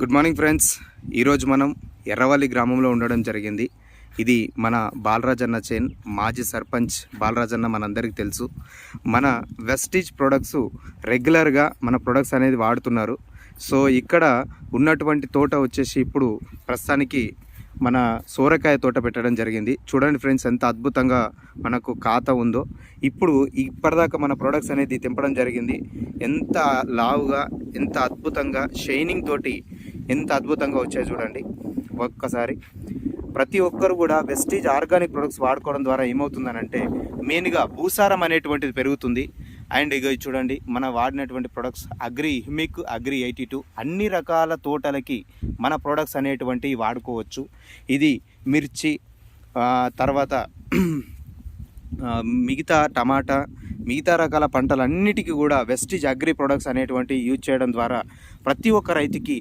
Good morning friends ఈరోజు మనం ఎర్రవల్లి గ్రామంలో ఉండడం జరిగింది. ఇది మన బాలరాజన్న చైన్ మాజీ సర్పంచ్ బాలరాజన్న మనందరికీ తెలుసు. మన వెస్టీజ్ ప్రొడక్ట్స్ రెగ్యులర్గా మన ప్రొడక్ట్స్ అనేది వాడుతున్నారు. సో ఇక్కడ ఉన్నటువంటి తోట వచ్చేసి ఇప్పుడు ప్రస్తుతానికి మన సోరకాయ తోట పెట్టడం జరిగింది. చూడండి ఫ్రెండ్స్ ఎంత అద్భుతంగా మనకు ఖాతా ఉందో. ఇప్పుడు ఇప్పటిదాకా మన ప్రొడక్ట్స్ అనేది తెంపడం జరిగింది. ఎంత లావుగా ఎంత అద్భుతంగా షైనింగ్ తోటి ఎంత అద్భుతంగా వచ్చాయి చూడండి. ఒక్కసారి ప్రతి ఒక్కరు కూడా వెస్టీజ్ ఆర్గానిక్ ప్రొడక్ట్స్ వాడుకోవడం ద్వారా ఏమవుతుందనంటే మెయిన్గా భూసారం అనేటువంటిది పెరుగుతుంది. అండ్ ఇక చూడండి మన వాడినటువంటి products agri humic agri eighty two అన్ని రకాల తోటలకి మన ప్రొడక్ట్స్ అనేటువంటివి వాడుకోవచ్చు. ఇది మిర్చి తర్వాత మిగతా టమాటా మిగతా రకాల పంటలన్నిటికీ కూడా వెస్టిజ్ అగ్రి ప్రొడక్ట్స్ అనేటువంటి యూజ్ చేయడం ద్వారా ప్రతి ఒక్క రైతుకి